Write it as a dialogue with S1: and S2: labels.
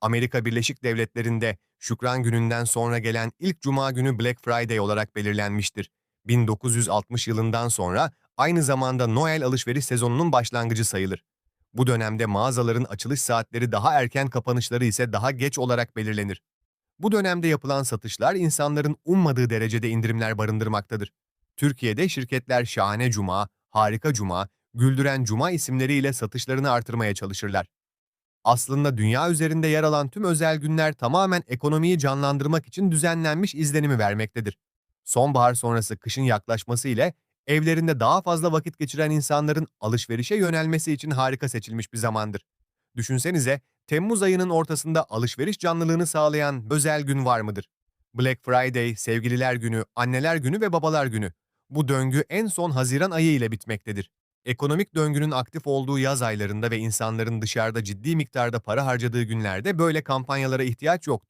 S1: Amerika Birleşik Devletleri'nde Şükran Günü'nden sonra gelen ilk cuma günü Black Friday olarak belirlenmiştir. 1960 yılından sonra aynı zamanda Noel alışveriş sezonunun başlangıcı sayılır. Bu dönemde mağazaların açılış saatleri daha erken kapanışları ise daha geç olarak belirlenir. Bu dönemde yapılan satışlar insanların ummadığı derecede indirimler barındırmaktadır. Türkiye'de şirketler Şahane Cuma, Harika Cuma, Güldüren Cuma isimleriyle satışlarını artırmaya çalışırlar. Aslında dünya üzerinde yer alan tüm özel günler tamamen ekonomiyi canlandırmak için düzenlenmiş izlenimi vermektedir. Sonbahar sonrası kışın yaklaşması ile evlerinde daha fazla vakit geçiren insanların alışverişe yönelmesi için harika seçilmiş bir zamandır. Düşünsenize, Temmuz ayının ortasında alışveriş canlılığını sağlayan özel gün var mıdır? Black Friday, Sevgililer Günü, Anneler Günü ve Babalar Günü. Bu döngü en son Haziran ayı ile bitmektedir. Ekonomik döngünün aktif olduğu yaz aylarında ve insanların dışarıda ciddi miktarda para harcadığı günlerde böyle kampanyalara ihtiyaç yoktur.